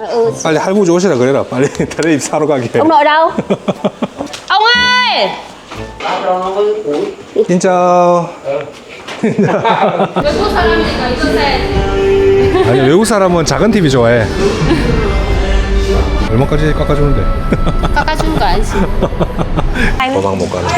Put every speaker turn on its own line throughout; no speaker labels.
Ừ.
빨리 할부지 오시라 그래라. 빨리 텔레비 사러 가게.
Ông nội đâu? Ông ơi!
진짜.
외국 사람이니까 이거 세.
아니 외국 사람은 작은 TV 좋아해. 얼마까지 깎아주는데?
깎아주는 거 아니지?
도망 못 가는데.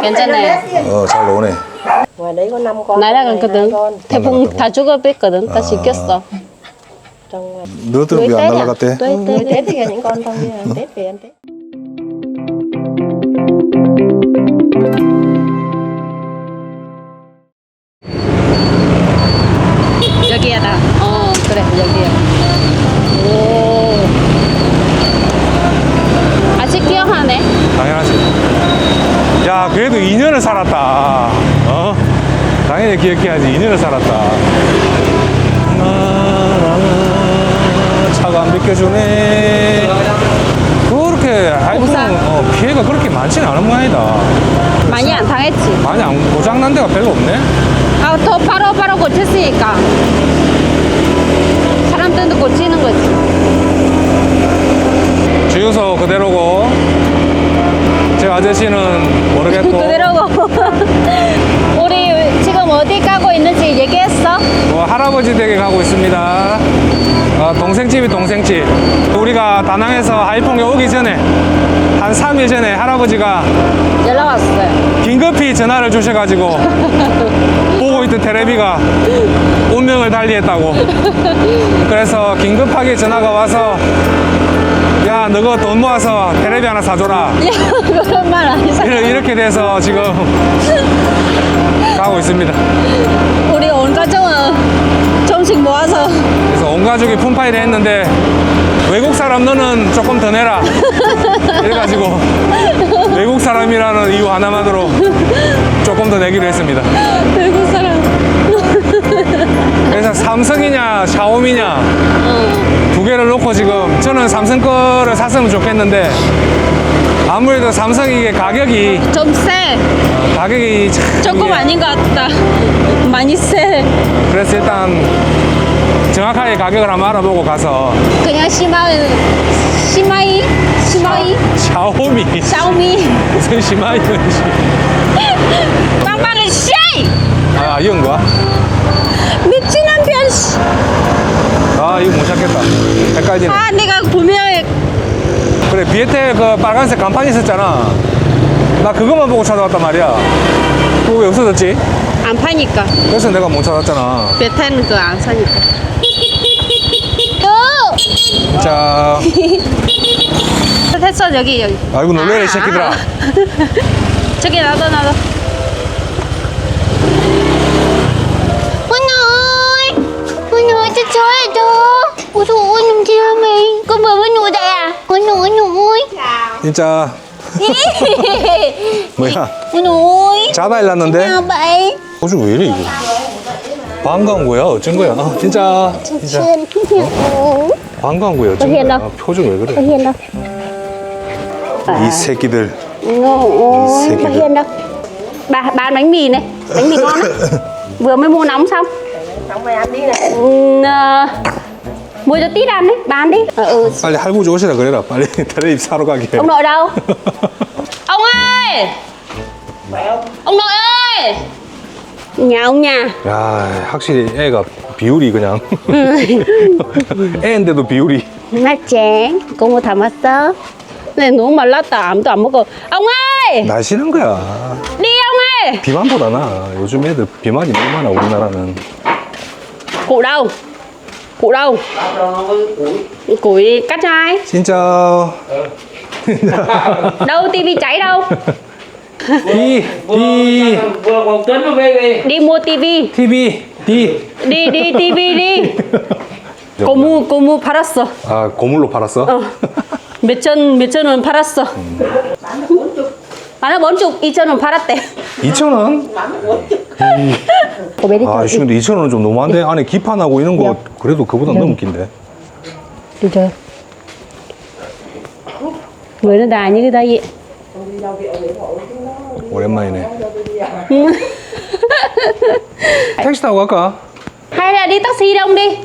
괜찮네.
어, 잘 나오네.
ngoài đấy có 5 con
나이가
trong này
그거든.
hai con
태풍 다 죽어뺐거든. 다 지켰어.
Trong ngoài
너들 왜안 날라갔대?
또
người
했대.
tết thì là những con thôi nhưng mà tết về ăn tết
여기야 나. 어 그래 여기야. 오. 아직 기억하네.
당연하지. 야, 그래도 2년을 살았다. 어? 당연히 기억해야지. 2년을 살았다. 비켜주네. 그렇게 아이폰. 어, 피해가 그렇게 많지는 않은 모양이다.
많이 안 당했지.
많이 안 고장난 데가 별로 없네.
아, 더 바로 바로 고쳤으니까. 사람들도 고치는 거지.
주유소 그대로고, 제 아저씨는 모르겠고,
그대로고. 우리 지금 어디 가고 있는지 얘기했어?
뭐 할아버지 댁에 가고 있습니다. 어, 동생집이 동생집. 우리가 다낭에서 하이퐁에 오기 전에 한 3일 전에 할아버지가
연락 왔어요.
긴급히 전화를 주셔가지고 보고 있던 테레비가 운명을 달리했다고. 그래서 긴급하게 전화가 와서 야 너가 돈 모아서 테레비 하나 사줘라.
야, 그런 말 아니잖아.
이렇게 돼서 지금 가고 있습니다.
우리 온 가족은
그래서 온 가족이 품파이를 했는데 외국 사람 너는 조금 더 내라. 이래가지고 외국 사람이라는 이유 하나만으로 조금 더 내기로 했습니다.
외국 사람.
그래서 삼성이냐 샤오미냐 두 개를 놓고 지금 저는 삼성 거를 샀으면 좋겠는데 아무래도 삼성이 이게 가격이
좀 세.
가격이 참
조금
이게
아닌 것 같다. 많이 세.
그래서 일단 정확하게 가격을 한번 알아보고 가서
그냥 시마, 시마이? 시마이?
샤오미
샤오미.
무슨 시마이는
빵빵은 씨!
아 이건 거야?
미친 남편 씨!
아 이거 못 찾겠다 헷갈리네
아, 내가 분명히
그래 비에테 그 빨간색 간판 있었잖아 나 그것만 보고 찾아왔단 말이야 그거 왜 없어졌지?
안 파니까.
그래서 내가 못 찾았잖아
베텐 그거 안 사니까.
자
됐어, 여기, 여기.
아이고 놀래라 이 새끼들아
저기 놔둬, 놔둬.
Nhầm chị hả mày Con vừa với
진짜 뭐야 자다 일났는데 호주 왜 이래 이거 반가운 거야 어쩐 거야 아, 진짜 진짜 반가운 거야 어쩐 거야? 아, 표정 왜 그래
đâu?
이 새끼들
đâu? Bà bán bánh mì này, bánh mì ngon. Vừa mới mua nóng xong.
xong rồi ăn đi này
mua cho tít ăn đấy, bán đi. Ờ, ừ.
빨리 할부지 오시라 그래라 빨리 텔레비 사러 가게
Ông nội đâu? ông ơi! Ông nội ơi! Nhà ông nhà.
야 확실히 애가 비율이 그냥 애인데도 비율이
này nuống mà lót tỏ ẩm tỏ một cô. Ông ơi!
날씬한 거야
Đi ông ơi!
비만보다 나 요즘 애들 비만이 너무 많아 우리나라는
Cụ đâu? Cụ đâu? Củi cắt cho ai?
진짜
Đâu tivi cháy đâu?
디, 디,
vừa còn tuấn nó về về
Đi mua tivi.
TV, 디.
Đi đi tivi đi. cô mua cô mua 팔았어.
아 고물로 팔았어?
어. 몇천 몇천 원 팔았어. 만원 원쪽 2천 원 팔았대.
2천 원?
cô bé đi
아, 씨, 근데 2천 원은 좀 너무한데 안에 기판하고 이런 거 그래도 그보다 너무 긴데.
đi chơi. Người nó đài như cái đây vậy.
오랜만이네. 택시 타고 갈까?
Hay là đi taxi đông đi.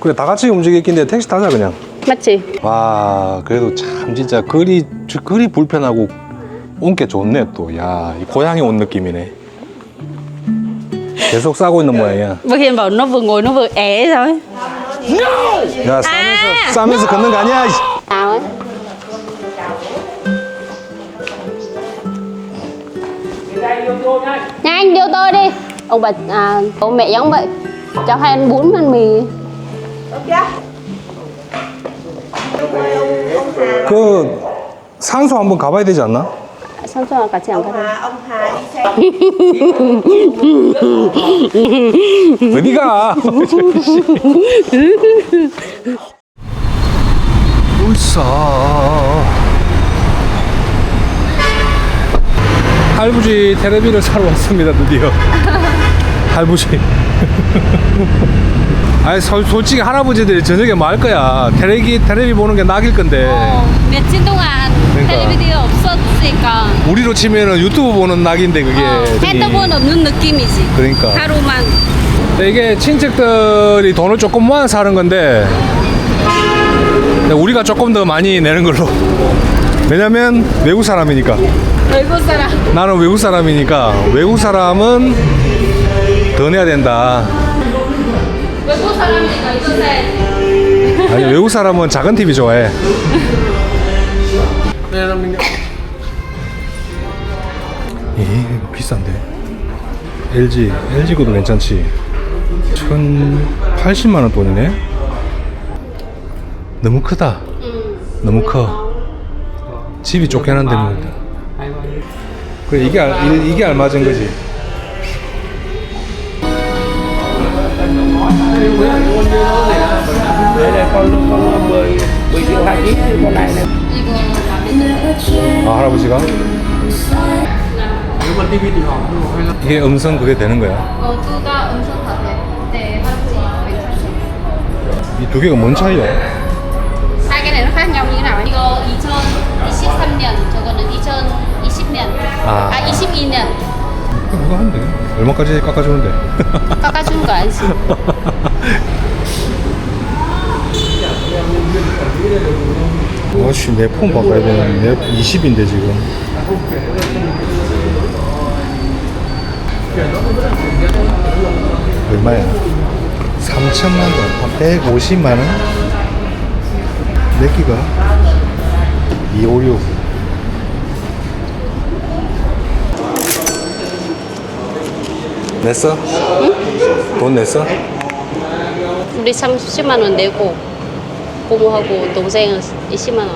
그래 다 같이 움직이긴데 택시 타자 그냥.
맞지?
와 그래도 참 진짜 거리 거리 불편하고 온 게 좋네 또. 야 이 고향에 온 느낌이네. 계속 싸고 있는 모양이야.
Bảo nó vừa ngồi nó vừa é thôi
야 싸면서 싸면서 걷는 거 아니야? 이씨.
Ấy Nhanh đưa tôi đi Ông bà à, ông mẹ giống vậy Cháu hay ăn bún ăn mì
그 산소 한번 가봐야 되지 않나?
Cho cả chàng cả
Hà, ông Hà đi xe
어디 가? 울사 할부지 테레비를 사러 왔습니다 드디어 할부지 아니 소- 솔직히 할아버지들이 저녁에 뭐할 거야? 테레비 테레비 보는 게 낙일 건데.
며칠 동안
그러니까.
텔레비디오 없었으니까.
우리로 치면은 유튜브 보는 낙인데 그게.
어. 핸드폰 없는 느낌이지.
그러니까.
하루만.
이게 친척들이 돈을 조금 모아 사는 건데 우리가 조금 더 많이 내는 걸로. 왜냐면 외국 사람이니까.
외국 사람.
나는 외국 사람이니까. 외국 사람은 더 내야 된다.
외국 사람이니까 이거 사야지
아니 외국 사람은 작은 TV 좋아해. 이 비싼데? LG LG고도 괜찮지? 1080만 원 돈이네? 너무 크다. 너무 커. 집이 쫓겨난데 뭐. 그래 이게 알, 이- 이게 알맞은 거지 아 할아버지가? 이게 음성 그게 되는 거야?
어, 두가 음성 같아 네 할아버지. 괜찮아
이두 개가 뭔 차이야?
hai cái này nó khác nhau như thế nào ấy? 이거 2023년 저거는 2020년.
아.
아 22년
그럼 누가 한대 얼마까지 깎아주는데?
깎아준 거 아니지.
아씨 내 폰 바꿔야 되는데 내 20인데 지금. 얼마야? 3천만 원, 한 150만 원? 몇 기가? 256 냈어? 돈 냈어?
우리 30만 원 내고 고모하고 동생은 20만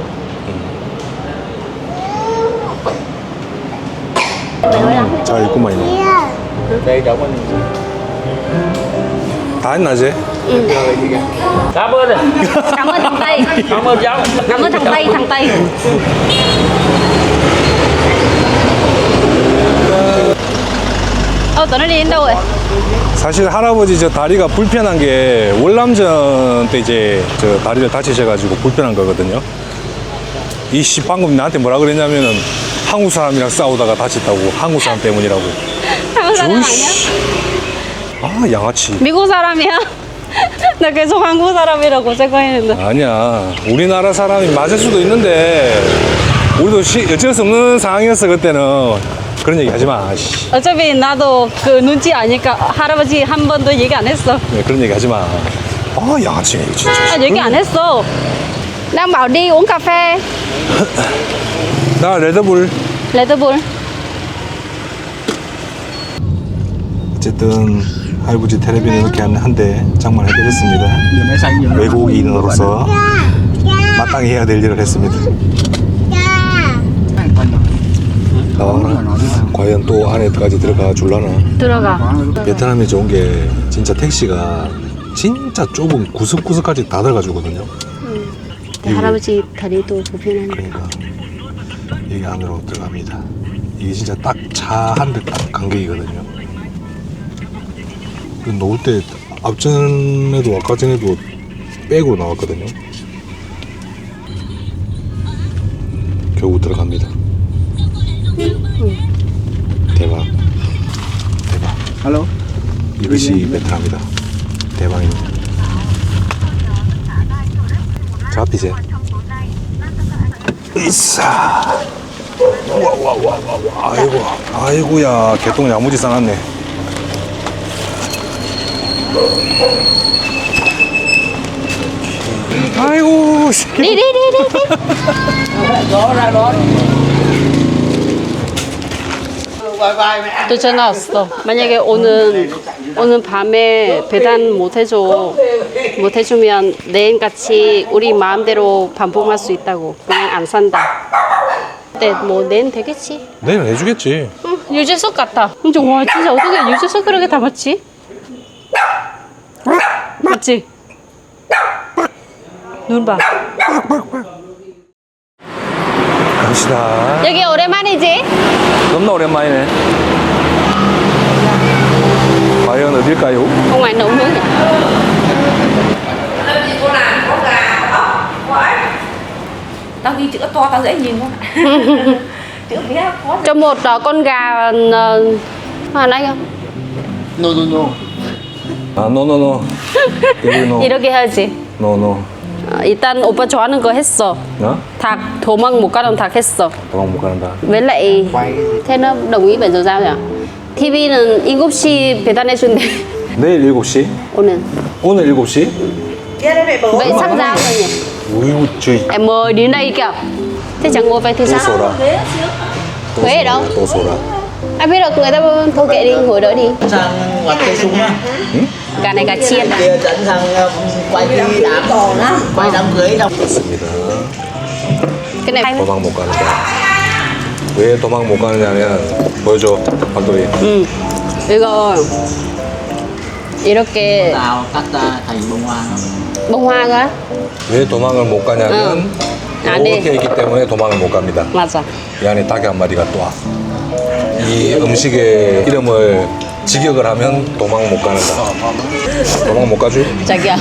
원잘 있구만 이거 다 했나 쟤?
cảm ơn thằng tây cảm ơn cháu cảm ơn thằng tây thằng tây 어 너네 đi đến đâu vậy
사실 할아버지 저 다리가 불편한 게 월남전 때 이제 저 다리를 다치셔가지고 불편한 거거든요. 이씨 방금 나한테 뭐라 그랬냐면은 한국 사람이랑 싸우다가 다쳤다고 한국 사람 때문이라고.
한국 사람 아니야?
아 양아치.
미국 사람이야? 나 계속 한국 사람이라고 생각했는데
아니야 우리나라 사람이 맞을 수도 있는데 우리도 시, 어쩔 수 없는 상황이었어 그때는 그런 얘기 하지 마. 씨.
어차피 나도 그 눈치 아니까 할아버지 한 번도 얘기 안 했어
네, 그런 얘기 하지 마. 아 양아치 진짜.
아, 얘기 안 했어 đang bảo đi uống cà phê
나 레드불.
레드불
어쨌든 할아버지 텔레비전 이렇게 한대 장만해드렸습니다. 외국인으로서 마땅히 해야 될 일을 했습니다. 아, 과연 또 안에까지 들어가 줄라나?
들어가
베트남이 좋은 게 진짜 택시가 진짜 좁은 구석구석까지 다 들어가 주거든요.
할아버지 다리도 불편하니까
그러니까 이게 안으로 들어갑니다. 이게 진짜 딱 차 한 대 딱 간격이거든요. 그 놓을 때 앞전에도 아까 전에도 백으로 나왔거든요. 결국 들어갑니다. 이것이 베트남이다. 대박입니다. 잡히지? 이싸. 와와와와 와. 아이고 아이고야 개똥 야무지 싸놨네. 아이고
đi 또 전화 왔어. 만약에 오늘 오늘 밤에 배단 못 해줘 못 해주면 내일 같이 우리 마음대로 반복할 수 있다고 그냥 안 산다. 근데 뭐 내일 되겠지.
내일 해주겠지.
응, 유재석 같아. 근데 와 진짜 어떻게 유재석 그렇게 닮았지? 맞지? 눈 봐.
갑시다.
여기 오랜만이지?
너무나 오랜만이네. 과연 어딜까요?
Ở ngoài nấu nướng nhỉ?
tao ghi chữ to tao dễ nhìn không chữ bé khó
Cho một ờ, con gà uh, hoàn anh không?
No, no, no.
아, 노노노. 여기 노.
이렇게 해야지.
노노.
어, 일단 오빠 좋아하는 거 했어.
어?
닭 도망 못 가는 닭 했어.
도망 못 간다.
với lại thế nó đồng ý bạn rồi sao nhỉ? TV는 7시 배달해 준대.
내일 7시?
오늘.
오늘 7시?
kia đây mẹ bố
Vậy sắp giao rồi nhỉ?
우유 주의.
Em mời đến đây kìa. Thế chẳng ngồi vậy thì
또
sao?
쏘라.
Thuế ở đâu?
또 쏘라.
Anh biết được người ta thôi kệ đi, ngồi đợi đi.
Sang quạt cây súng á.
Gà này gà chiên à?
Kia dẫn sang uh, quay đi đám quay đám cưới trong
맞습니다.
Cái này
도망 못 가는다. 왜 도망 못 가느냐면 보여줘 감독이.
응. 이거 이렇게
nào cắt uh, thành bông hoa
bông hoa cơ?
왜 도망을 못 가냐면
응. 안 돼.
이렇게 있기 때문에 도망을 못 갑니다.
맞아.
이 안에 닭이 한 마리가 또 와. 이 음식의 이름을 직역을 하면 도망 못 가는다. 도망 못 가죠?
자기야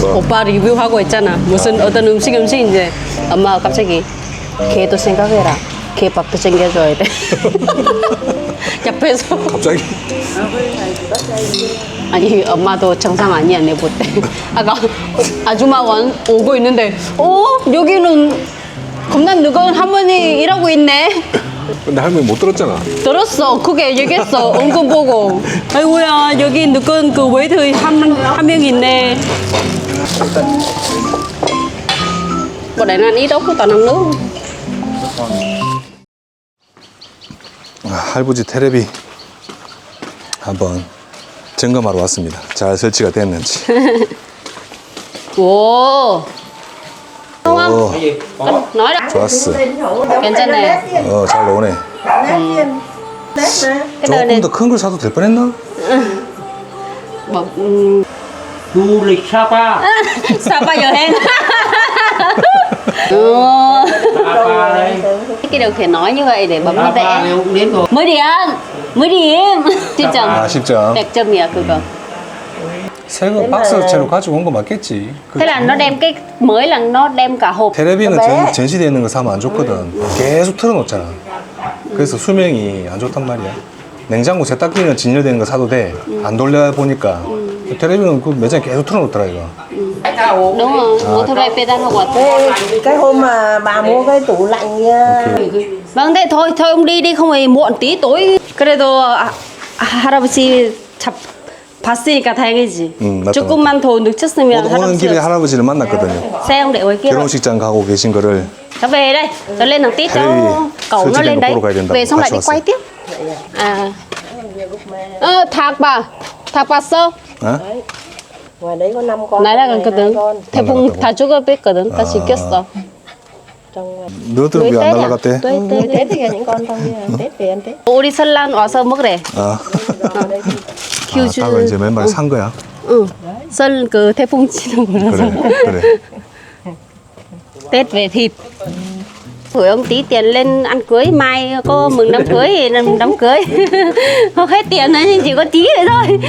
뭐?
오빠 리뷰하고 있잖아. 무슨 어떤 음식 음식인지 엄마가 갑자기 걔도 생각해라. 걔 밥도 챙겨줘야 돼. 옆에서.
갑자기?
아니 엄마도 정상 아니야 내 볼 때. 아까 아줌마 원 오고 있는데 어? 여기는 겁나 늙은 할머니 일하고 있네
근데 할머니 못 들었잖아.
들었어 그게 얘기했어 은근 보고 아이고야 여기 늙은 그 한한 명 있네 này nó ăn ít đâu không toàn ăn nước
아, 할부지 테레비 한번 점검하러 왔습니다. 잘 설치가 됐는지.
오 nói đó
좋았어.
괜찮네
어, 잘 나오네.
cái đời này
조금 더큰 걸 사도 될 뻔했나?
Bảo, ừm,
du lịch Sapa
sao bao giờ hen ừ.
Sapa đây
cái điều khiển nói như vậy để bấm
Sapa
vẽ
thì cũng đến rồi
mới điểm mới điểm 진짜
아, 10점.
100점이야 그거
새 거 박스 채로 가지고 온 거 맞겠지? 그
thế là nó đem cái mới là nó đem cả hộp
테레비는 전, 전시되어 있는 거 사면 안 좋거든. 계속 틀어놓잖아. 그래서 수명이 안 좋단 말이야. 냉장고 세탁기는 진열되는 거 사도 돼. 안 돌려보니까. 테레비는 그 매장에 계속 틀어놓더라, 이거.
đúng rồi mua thôi vậy pedal học quả
cái hôm mà bà mua cái tủ lạnh uh,
vâng thế thôi thôi ông đi đi không phải muộn tí tối 그래도 아, 할아버지 잡 봤으니까 다행이지
응, 맞다,
조금만 더 늦췄으면
오늘 오는 길에
할아버지
할아버지를 만났거든요. 결혼식장 가고 계신 거를
cháu về đây cháu lên thằng tít cho
Thế
cậu nó
설치된
lên
거
đấy
보러 가야 된다고
về xong lại
같이
đi quay
왔어요.
tiếp à 어, 닭 봐. 닭 봤어?
어?
ngoài đấy có 5 con
나랑
này hai
갔거든.
con
대풍 다 죽어뺐거든. 다 지켰어.
trong
너들 왜왜안
때려?
날라갔대?
또
người
때.
tết thì những con thôi nha. tết về ăn tết
우리 설란 와서 먹으래.
아,
Ở đây thì
아
휴즈.
닭을 이제 맨 마리 산 거야?
응. 설그 태풍 치는 거라서.
그래, 그래.
Tết về thịt. Gửi ông tí tiền lên ăn cưới mai có mừng đám cưới thì làm đám cưới hết tiền rồi nhưng chỉ có tí vậy thôi